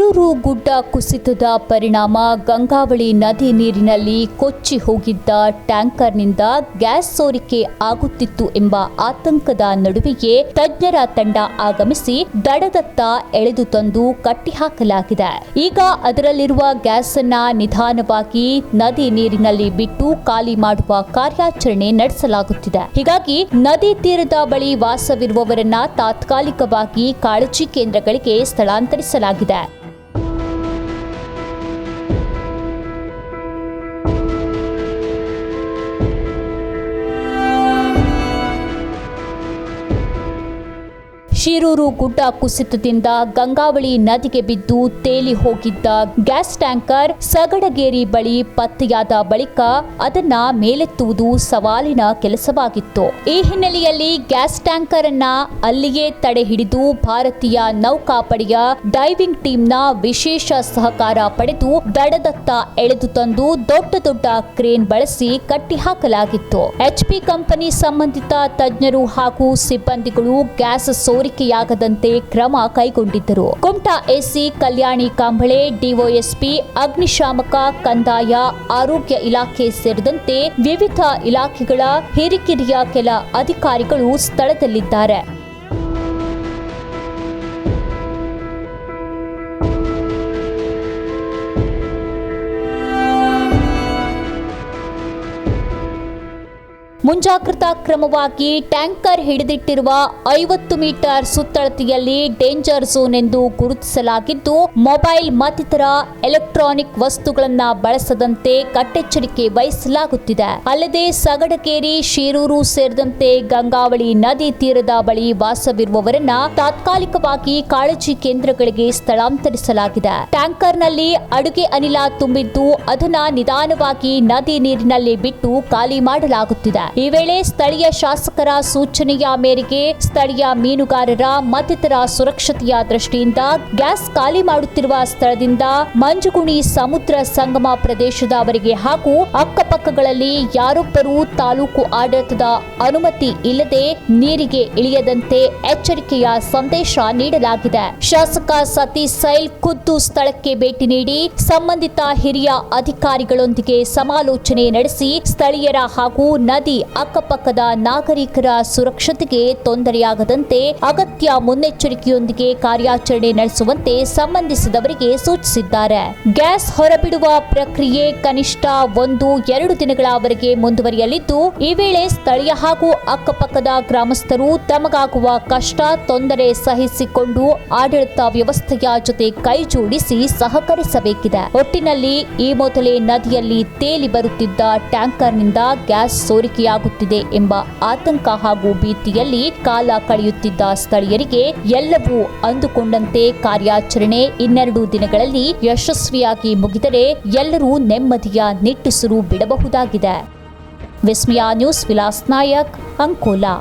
ಶಿರೂರು ಗುಡ್ಡ ಕುಸಿತದ ಪರಿಣಾಮ ಗಂಗಾವಳಿ ನದಿ ನೀರಿನಲ್ಲಿ ಕೊಚ್ಚಿ ಹೋಗಿದ್ದ ಟ್ಯಾಂಕರ್ನಿಂದ ಗ್ಯಾಸ್ ಸೋರಿಕೆ ಆಗುತ್ತಿತ್ತು ಎಂಬ ಆತಂಕದ ನಡುವೆಯೇ ತಜ್ಞರ ತಂಡ ಆಗಮಿಸಿ ದಡದತ್ತ ಎಳೆದು ತಂದು ಕಟ್ಟಿಹಾಕಲಾಗಿದೆ. ಈಗ ಅದರಲ್ಲಿರುವ ಗ್ಯಾಸ್ ಅನ್ನ ನಿಧಾನವಾಗಿ ನದಿ ನೀರಿನಲ್ಲಿ ಬಿಟ್ಟು ಖಾಲಿ ಮಾಡುವ ಕಾರ್ಯಾಚರಣೆ ನಡೆಸಲಾಗುತ್ತಿದೆ. ಹೀಗಾಗಿ ನದಿ ತೀರದ ಬಳಿ ವಾಸವಿರುವವರನ್ನ ತಾತ್ಕಾಲಿಕವಾಗಿ ಕಾಳಜಿ ಕೇಂದ್ರಗಳಿಗೆ ಸ್ಥಳಾಂತರಿಸಲಾಗಿದೆ. ಶಿರೂರು ಗುಡ್ಡ ಕುಸಿತದಿಂದ ಗಂಗಾವಳಿ ನದಿಗೆ ಬಿದ್ದು ತೇಲಿ ಹೋಗಿದ್ದ ಗ್ಯಾಸ್ ಟ್ಯಾಂಕರ್ ಸಗಡಗೇರಿ ಬಳಿ ಪತ್ತೆಯಾದ ಬಳಿಕ ಅದನ್ನ ಮೇಲೆತ್ತುವುದು ಸವಾಲಿನ ಕೆಲಸವಾಗಿತ್ತು. ಈ ಹಿನ್ನೆಲೆಯಲ್ಲಿ ಗ್ಯಾಸ್ ಟ್ಯಾಂಕರ್ ಅನ್ನ ಅಲ್ಲಿಯೇ ತಡೆ ಹಿಡಿದು ಭಾರತೀಯ ನೌಕಾಪಡೆಯ ಡೈವಿಂಗ್ ಟೀಮ್ನ ವಿಶೇಷ ಸಹಕಾರ ಪಡೆದು ದಡದತ್ತ ಎಳೆದು ತಂದು ದೊಡ್ಡ ದೊಡ್ಡ ಕ್ರೇನ್ ಬಳಸಿ ಕಟ್ಟಿಹಾಕಲಾಗಿತ್ತು. ಎಚ್ಪಿ ಕಂಪನಿ ಸಂಬಂಧಿತ ತಜ್ಞರು ಹಾಗೂ ಸಿಬ್ಬಂದಿಗಳು ಗ್ಯಾಸ್ ಸೋರಿಕೆಯಾಗದಂತೆ ಕ್ರಮ ಕೈಗೊಂಡಿದ್ದರು. ಕುಮಟಾ ಎಸಿ ಕಲ್ಯಾಣಿ ಕಾಂಬಳೆ ಡಿಒಎಸ್ಪಿ ಅಗ್ನಿಶಾಮಕ ಕಂದಾಯ, ಆರೋಗ್ಯ ಇಲಾಖೆ ಸೇರಿದಂತೆ ವಿವಿಧ ಇಲಾಖೆಗಳ ಹಿರಿಕಿರಿಯ ಕೆಲ ಅಧಿಕಾರಿಗಳು ಸ್ಥಳದಲ್ಲಿದ್ದಾರೆ. ಮುಂಜಾಗ್ರತಾ ಕ್ರಮವಾಗಿ ಟ್ಯಾಂಕರ್ ಹಿಡಿದಿಟ್ಟಿರುವ ಐವತ್ತು ಮೀಟರ್ ಸುತ್ತಳತೆಯಲ್ಲಿ ಡೇಂಜರ್ ಝೋನ್ ಎಂದು ಗುರುತಿಸಲಾಗಿದ್ದು, ಮೊಬೈಲ್ ಮತ್ತಿತರ ಎಲೆಕ್ಟ್ರಾನಿಕ್ ವಸ್ತುಗಳನ್ನು ಬಳಸದಂತೆ ಕಟ್ಟೆಚ್ಚರಿಕೆ ವಹಿಸಲಾಗುತ್ತಿದೆ. ಅಲ್ಲದೆ ಸಗಡಕೇರಿ ಶಿರೂರು ಸೇರಿದಂತೆ ಗಂಗಾವಳಿ ನದಿ ತೀರದ ಬಳಿ ವಾಸವಿರುವವರನ್ನ ತಾತ್ಕಾಲಿಕವಾಗಿ ಕಾಳಜಿ ಕೇಂದ್ರಗಳಿಗೆ ಸ್ಥಳಾಂತರಿಸಲಾಗಿದೆ. ಟ್ಯಾಂಕರ್ನಲ್ಲಿ ಅಡುಗೆ ಅನಿಲ ತುಂಬಿದ್ದು, ಅದನ್ನ ನಿಧಾನವಾಗಿ ನದಿ ನೀರಿನಲ್ಲಿ ಬಿಟ್ಟು ಖಾಲಿ ಮಾಡಲಾಗುತ್ತಿದೆ. ಈ ವೇಳೆ ಸ್ಥಳೀಯ ಶಾಸಕರ ಸೂಚನೆಯ ಮೇರೆಗೆ ಸ್ಥಳೀಯ ಮೀನುಗಾರರ ಮತ್ತಿತರ ಸುರಕ್ಷತೆಯ ದೃಷ್ಟಿಯಿಂದ ಗ್ಯಾಸ್ ಖಾಲಿ ಮಾಡುತ್ತಿರುವ ಸ್ಥಳದಿಂದ ಮಂಜುಗುಣಿ ಸಮುದ್ರ ಸಂಗಮ ಪ್ರದೇಶದವರಿಗೆ ಹಾಗೂ ಅಕ್ಕಪಕ್ಕಗಳಲ್ಲಿ ಯಾರೊಬ್ಬರೂ ತಾಲೂಕು ಆಡಳಿತದ ಅನುಮತಿ ಇಲ್ಲದೆ ನೀರಿಗೆ ಇಳಿಯದಂತೆ ಎಚ್ಚರಿಕೆಯ ಸಂದೇಶ ನೀಡಲಾಗಿದೆ. ಶಾಸಕ ಸತೀಶ್ ಸೈಲ್ ಖುದ್ದು ಸ್ಥಳಕ್ಕೆ ಭೇಟಿ ನೀಡಿ ಸಂಬಂಧಿತ ಹಿರಿಯ ಅಧಿಕಾರಿಗಳೊಂದಿಗೆ ಸಮಾಲೋಚನೆ ನಡೆಸಿ ಸ್ಥಳೀಯರ ಹಾಗೂ ನದಿ ಅಕ್ಕಪಕ್ಕದ ನಾಗರಿಕರ ಸುರಕ್ಷತೆಗೆ ತೊಂದರೆಯಾಗದಂತೆ ಅಗತ್ಯ ಮುನ್ನೆಚ್ಚರಿಕೆಯೊಂದಿಗೆ ಕಾರ್ಯಾಚರಣೆ ನಡೆಸುವಂತೆ ಸಂಬಂಧಿಸಿದವರಿಗೆ ಸೂಚಿಸಿದ್ದಾರೆ. ಗ್ಯಾಸ್ ಹೊರಬಿಡುವ ಪ್ರಕ್ರಿಯೆ ಕನಿಷ್ಠ ಒಂದು, ಎರಡು ದಿನಗಳವರೆಗೆ ಮುಂದುವರಿಯಲಿದ್ದು, ಈ ವೇಳೆ ಸ್ಥಳೀಯ ಹಾಗೂ ಅಕ್ಕಪಕ್ಕದ ಗ್ರಾಮಸ್ಥರು ತಮಗಾಗುವ ಕಷ್ಟ, ತೊಂದರೆ ಸಹಿಸಿಕೊಂಡು ಆಡಳಿತ ವ್ಯವಸ್ಥೆಯ ಜೊತೆ ಕೈಜೋಡಿಸಿ ಸಹಕರಿಸಬೇಕಿದೆ. ಒಟ್ಟಿನಲ್ಲಿ ಈ ಮೊದಲೇ ನದಿಯಲ್ಲಿ ತೇಲಿ ಬರುತ್ತಿದ್ದ ಟ್ಯಾಂಕರ್ನಿಂದ ಗ್ಯಾಸ್ ಸೋರಿಕೆಯಾಗುತ್ತಿದೆ ಎಂಬ ಆತಂಕ ಹಾಗೂ ಭೀತಿಯಲ್ಲಿ ಕಾಲ ಕಳೆಯುತ್ತಿದ್ದ ಸ್ಥಳೀಯರಿಗೆ ಎಲ್ಲವೂ ಅಂದುಕೊಂಡಂತೆ ಕಾರ್ಯಾಚರಣೆ ಇನ್ನೆರಡು ದಿನಗಳಲ್ಲಿ ಯಶಸ್ವಿಯಾಗಿ ಮುಗಿದರೆ ಎಲ್ಲರೂ ನೆಮ್ಮದಿಯ ನಿಟ್ಟುಸಿರು ಬಿಡಬಹುದಾಗಿದೆ. ವಿಸ್ಮಯ ನ್ಯೂಸ್ ವಿಲಾಸ್ ನಾಯಕ್ ಅಂಕೋಲಾ.